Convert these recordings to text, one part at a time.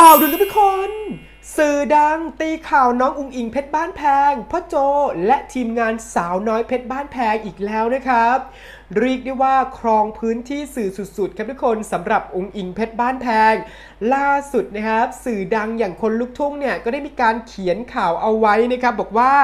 ข่าวด่วนทุกคน สื่อดังตีข่าวน้องอุงอิงเพชรบ้านแพงพ่อโจและทีมงานสาวน้อยเพชรบ้านแพงอีกแล้วนะครับ เรียกได้ว่าครองพื้นที่สื่อสุดๆ ครับทุกคนสำหรับอุงอิงเพชรบ้านแพง ล่าสุดนะครับ สื่อดังอย่างคนลุกทุ่งเนี่ยก็ได้มีการเขียนข่าวเอาไว้นะครับ บอกว่า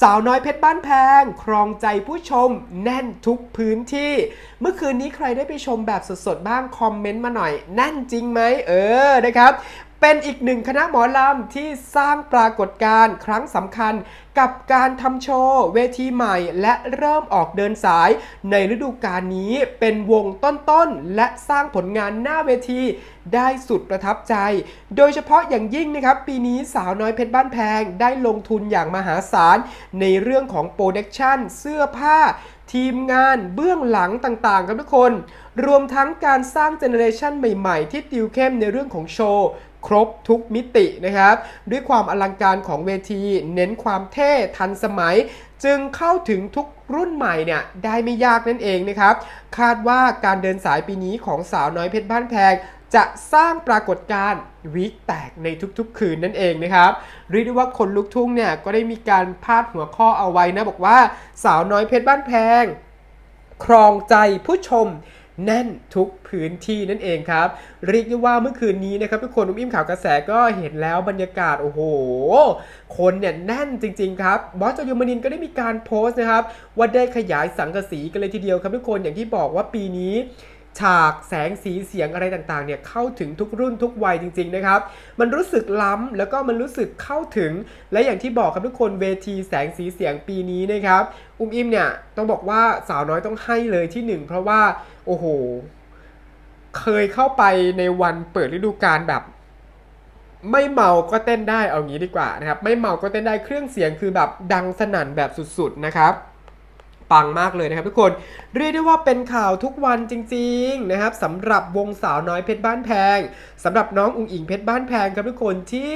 สาวน้อยเพชรบ้านแพง ครองใจผู้ชมแน่นทุกพื้นที่ เมื่อคืนนี้ใครได้ไปชมแบบสดๆบ้างคอมเมนต์มาหน่อยแน่นจริงไหมเออนะครับ เป็นอีกหนึ่งคณะหมอลำที่สร้างปรากฏการณ์ครั้งสำคัญกับการทำโชว์เวทีใหม่ และเริ่มออกเดินสาย ในฤดูกาลนี้เป็นวงต้นๆ และสร้างผลงานหน้าเวทีได้สุดประทับใจ โดยเฉพาะอย่างยิ่งนะครับ ปีนี้สาวน้อยเพชรบ้านแพงได้ลงทุนอย่างมหาศาล ในเรื่องของโปรดักชันเสื้อผ้า ทีมงานเบื้องหลังต่างๆ ครับทุกคน รวมทั้งการสร้างเจเนอเรชันใหม่ๆ ที่ติวเข้มในเรื่องของโชว์ ครบทุกมิตินะครับ ด้วยความอลังการของเวที เน้นความเท่ทันสมัย จึงเข้าถึงทุกรุ่นใหม่เนี่ยได้ไม่ยากนั่นเองนะครับ คาดว่าการเดินสายปีนี้ของสาวน้อยเพชรบ้านแพงจะสร้างปรากฏการณ์วิกแตกในทุกๆ คืนนั่นเองนะครับเรียกได้ว่าคนลุกทุ่งเนี่ยก็ได้มีการพาดหัวข้อเอาไว้นะบอกว่าสาวน้อยเพชรบ้านแพง ครองใจผู้ชม แน่นทุกพื้นที่นั่นเองครับ เรียกได้ว่าเมื่อคืนนี้นะครับทุกคนอุ้มอิ่มข่าวกระแสก็เห็นแล้วบรรยากาศโอ้โห คนเนี่ยแน่นจริง ๆ ครับบอสจอยมนินก็ได้มีการโพสต์นะครับ ว่าได้ขยายสังกะสีกันเลยทีเดียวครับทุกคนอย่างที่บอกว่าปีนี้ ฉากแสงสีเสียงอะไรต่างๆเนี่ยเข้าถึงทุกรุ่นทุกวัยจริงๆนะครับ มันรู้สึกล้ำแล้วก็มันรู้สึกเข้าถึง และอย่างที่บอกครับทุกคนเวทีแสงสีเสียงปีนี้นะครับ อุ้มอิมเนี่ยต้องบอกว่าสาวน้อยต้องให้เลยที่หนึ่งเพราะว่าโอ้โห เคยเข้าไปในวันเปิดฤดูกาลแบบไม่เมาก็เต้นได้เอางี้ดีกว่านะครับ ไม่เมาก็เต้นได้เครื่องเสียงคือแบบดังสนั่นแบบสุดๆนะครับ ปังมากเลยนะครับทุกคนเรียกได้ว่าเป็นข่าวทุกวันจริงๆนะครับสำหรับวงสาวน้อยเพชรบ้านแพงสำหรับน้องอุ๋งอิงเพชรบ้านแพงครับทุกคนที่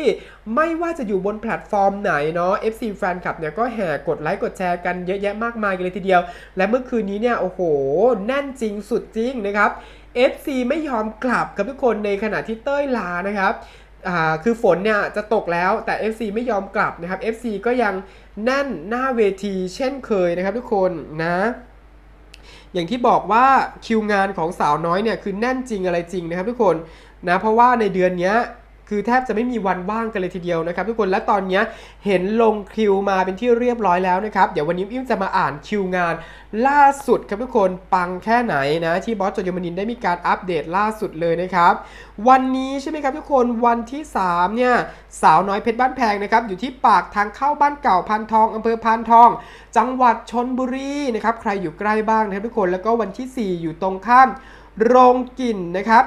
ไม่ว่าจะอยู่บนแพลตฟอร์มไหนเนาะ FC แฟนคลับเนี่ยก็แห่กดไลค์กดแชร์กันเยอะแยะมากมายกันเลยทีเดียว และเมื่อคืนนี้เนี่ยโอ้โห แน่นจริงสุดจริงนะครับ FC ไม่ยอมกลับครับทุกคนในขณะที่เต้ยลานะครับ อ่าคือฝนเนี่ยจะตกแล้วแต่ FC ไม่ยอมกลับนะครับ FC ก็ยังแน่นหน้าเวทีเช่นเคยนะครับทุกคนนะอย่างที่บอกว่าคิวงานของสาวน้อยเนี่ยคือแน่นจริงอะไรจริงนะครับทุกคนนะเพราะว่าในเดือนเนี้ย คือแทบจะไม่มีวันว่างกันเลยทีเดียวนะครับทุกคนและตอนนี้เห็นลงคิวมาเป็นที่เรียบร้อยแล้วนะครับเดี๋ยววันนี้อิ้มจะมาอ่านคิวงาน ล่าสุดครับทุกคนปังแค่ไหนนะที่บอสจอยมนินได้มีการอัปเดตล่าสุดเลยนะครับวันนี้ใช่ไหมครับทุกคนวันที่3เนี่ยสาวน้อยเพชรบ้านแพงนะครับอยู่ที่ปากทางเข้าบ้านเก่าพันทองอำเภอพานทอง จังหวัดชนบุรีนะครับใครอยู่ใกล้บ้างนะครับทุกคนแล้วก็วันที่ 4 อยู่ตรงข้ามโรงกลิ่นนะครับ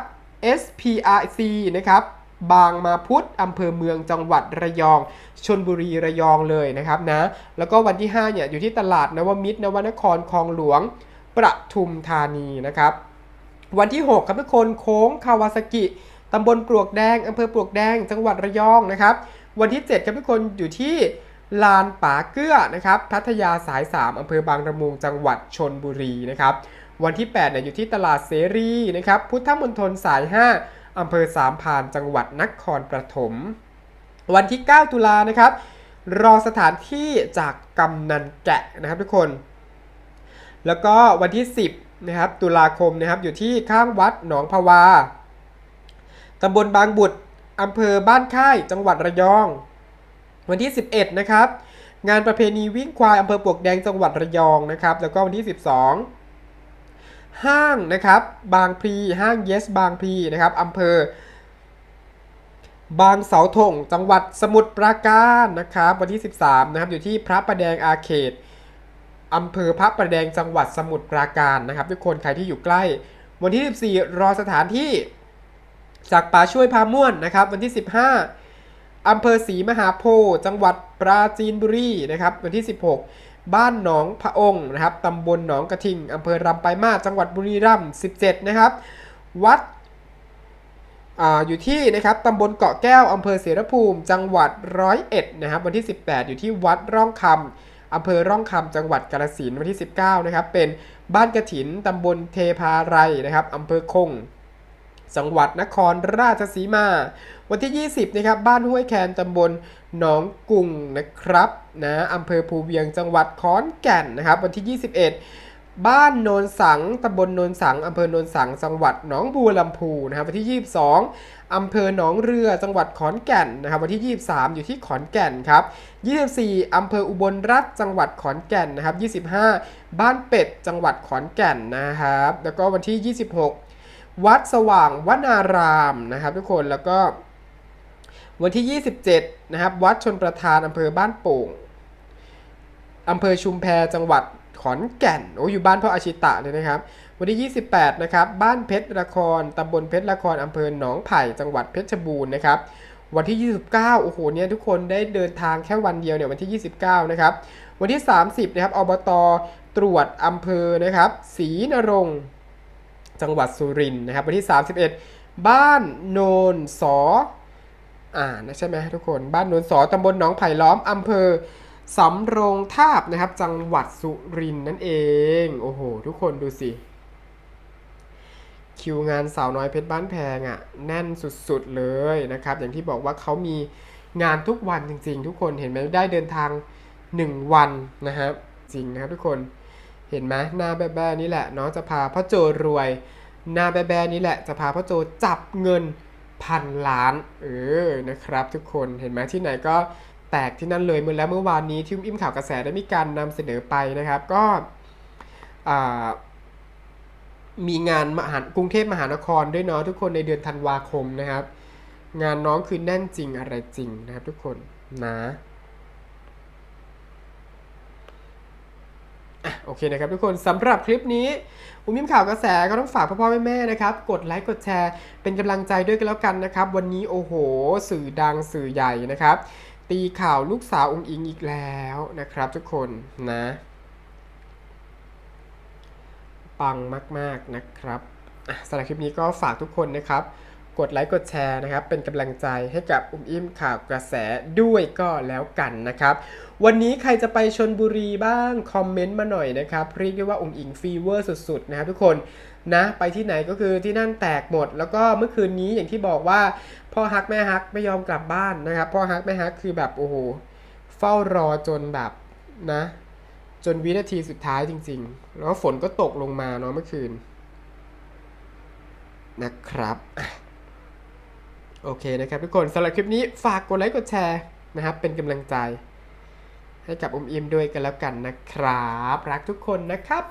SPRC นะครับ บางมาพุทธอำเภอเมืองจังหวัดระยองชนบุรีระยองเลยนะครับนะแล้วก็วันที่5เนี่ยอยู่ที่ตลาดนวมิตรนวนครคลองหลวงประทุมธานีนะครับวันที่ 6ครับทุกคนโค้งคาวาซากิตำบลปลวกแดงอำเภอปลวกแดง จังหวัดระยองนะครับ วันที่ 7 ครับทุกคนอยู่ที่ลานป่าเกื้อนะครับพัทยาสาย 3อำเภอบางระมุงจังหวัดชนบุรีนะครับ วันที่8เนี่ยอยู่ที่ตลาดเสรีนะครับ พุทธมณฑลสาย 5 อำเภอสามพานจังหวัดนครปฐมวันที่ 9 ตุลานะครับ รอสถานที่จากกำนันแกะนะครับทุกคน แล้วก็วันที่ 10นะครับตุลาคมนะครับอยู่ที่ข้างวัดหนองพวาตำบลบางบุตรอำเภอบ้านค่ายจังหวัดระยอง วันที่ 11 นะครับ งานประเพณีวิ่งควายอำเภอปลวกแดงจังหวัดระยองนะครับ แล้วก็วันที่ 12 ห้างนะครับบางพลีห้างเยสบางพลีนะครับอำเภอบางเสาธงจังหวัดสมุทรปราการนะครับวันที่ 13นะครับอยู่ที่พระประแดงอาเขตอำเภอพระประแดงจังหวัดสมุทรปราการนะครับ ทุกคนใครที่อยู่ใกล้ วันที่ 14 รอสถานที่จากป่าช่วยพาม่วนนะครับ วันที่ 15อำเภอศรีมหาโพธิ์จังหวัดปราจีนบุรีนะครับ วันที่ 16 บ้านหนองพระองค์นะครับตำบลหนองกระทิงอำเภอรำไปามาศจังหวัดบุรีรัมย์17 นะครับ วัดออยู่ที่นะครับตำบลเกาะแก้วอำเภอเสรภูมิ จังหวัดร้อยเอ็ดนะครับวันที่ 18 อยู่ที่วัดร่องคำอำเภอร่องคำจังหวัดกาฬสินธุ์วันที่ 19 นะครับ เป็นบ้านกระถินตำบลเทพาไรนะครับอำเภอคง จังหวัดนครราชสีมา วันที่ 20 นะครับ บ้านห้วยแคนตำบลหนองกุ่งนะครับนะอำเภอภูเวียงจังหวัดขอนแก่นนะครับ วันที่ 21 บ้านโนนสังตำบลโนนสังอำเภอโนนสัง จังหวัดหนองบัวลำพูนะครับ วันที่ 22อำเภอหนองเรือจังหวัดขอนแก่นนะครับ วันที่ 23 อยู่ที่ขอนแก่นครับ 24อำเภออุบลรัฐจังหวัดขอนแก่นนะครับ 25 บ้านเป็ดจังหวัดขอนแก่นนะครับ แล้วก็วันที่ 26 วัดสว่างวนารามนะครับทุกคนแล้วก็วันที่ 27 นะครับ วัดชนประทานอำเภอบ้านโป่งอำเภอชุมแพจังหวัดขอนแก่นโอ้อยู่บ้านพ่ออาชิตะเลยนะครับ วันที่ 28 นะครับ บ้านเพชรละครตำบลเพชรละครอำเภอหนองไผ่จังหวัดเพชรบูรณ์นะครับ วันที่ 29 โอ้โห เนี่ยทุกคนได้เดินทางแค่วันเดียวเนี่ยวันที่ 29 นะครับ วันที่ 30 นะครับ อบต ตรวจอำเภอ นะครับ ศรีนรงค์ จังหวัดสุรินทร์นะครับวันที่ 31 บ้านโนนสออ่านะใช่ไหมทุกคนบ้านโนนสอตำบลหนองไผ่ล้อมอำเภอสำโรงทาบนะครับ จังหวัดสุรินทร์นั่นเองโอ้โห ทุกคนดูสิ คิวงานสาวน้อยเพชรบ้านแพงอะ่ะ แน่นสุดๆเลยนะครับ อย่างที่บอกว่าเขามีงานทุกวันจริง ๆ ทุกคนเห็นไหมได้เดินทาง 1 วันนะครับ จริงนะครับทุกคน เห็นไหมหน้าแบ๊ๆนี่แหละเนาะจะพาพ่อโจรวย หน้าแบ๊ๆนี่แหละจะพาพ่อโจจับเงินพันล้านเออนะครับ ทุกคนเห็นไหมที่ไหนก็แตกที่นั่นเลยเมื่อแล้วเมื่อวานนี้ที่อุ้มอิ่มข่าวกระแสได้มีการนำเสนอไปนะครับ ก็มีงานมหากรุงเทพมหานครด้วยเนาะทุกคนในเดือนธันวาคมนะครับ งานน้องคือแน่นจริงอะไรจริงนะครับทุกคนนะอะ โอเคนะครับทุกคนสำหรับคลิปนี้อุ้มยิ้มข่าวกระแสก็ต้องฝากพ่อพ่อแม่แม่ๆนะครับกดไลค์กดแชร์ เป็นกำลังใจด้วยกันแล้วกันนะครับ วันนี้โอ้โห สื่อดังสื่อใหญ่นะครับ ตีข่าวลูกสาวองค์อิงอีกแล้วนะครับ ทุกคนนะ ปังมาก ๆนะครับสำหรับคลิปนี้ก็ฝากทุกคนนะครับ กดไลค์กดแชร์นะครับ เป็นกำลังใจให้กับอุ้มอิ่มข่าวกระแสด้วยก็แล้วกันนะครับ วันนี้ใครจะไปชนบุรีบ้าง คอมเมนต์มาหน่อยนะครับ เรียกได้ว่าองค์อิงฟีเวอร์สุด ๆ นะครับทุกคนนะไปที่ไหนก็คือที่นั่นแตกหมด แล้วก็เมื่อคืนนี้อย่างที่บอกว่า พ่อฮักแม่ฮักไม่ยอมกลับบ้านนะครับ พ่อฮักแม่ฮักคือแบบโอ้โหเฝ้ารอจนแบบนะ จนวินาทีสุดท้ายจริง ๆ แล้วฝนก็ตกลงมาเนาะเมื่อคืนนะครับ โอเคนะครับทุกคนสำหรับคลิปนี้ฝากกดไลค์กดแชร์นะครับ เป็นกำลังใจ ให้กับอมอิมด้วยกันแล้วกันนะครับ รักทุกคนนะครับ